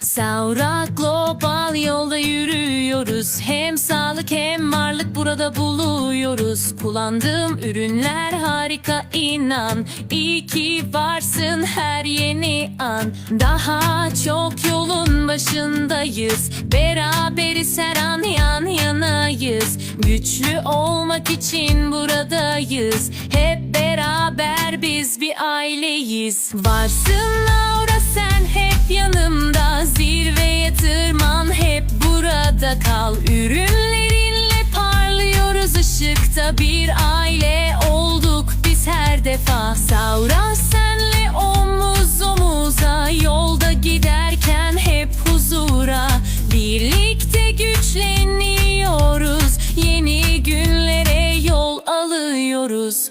Saura Global yolda yürüyoruz. Hem sağlık hem varlık burada buluyoruz. Kullandığım ürünler harika inan. İyi ki varsın her yeni an. Daha çok yolun başındayız. Beraberiz her an yan yanayız. Güçlü olmak için buradayız. Hep beraber biz bir aileyiz. Varsın Laura sen hep yanımda zirveye tırman hep burada kal. Ürünlerinle parlıyoruz ışıkta bir aile olduk biz her defa. Savran senle omuz omuza yolda giderken hep huzura. Birlikte güçleniyoruz yeni günlere yol alıyoruz.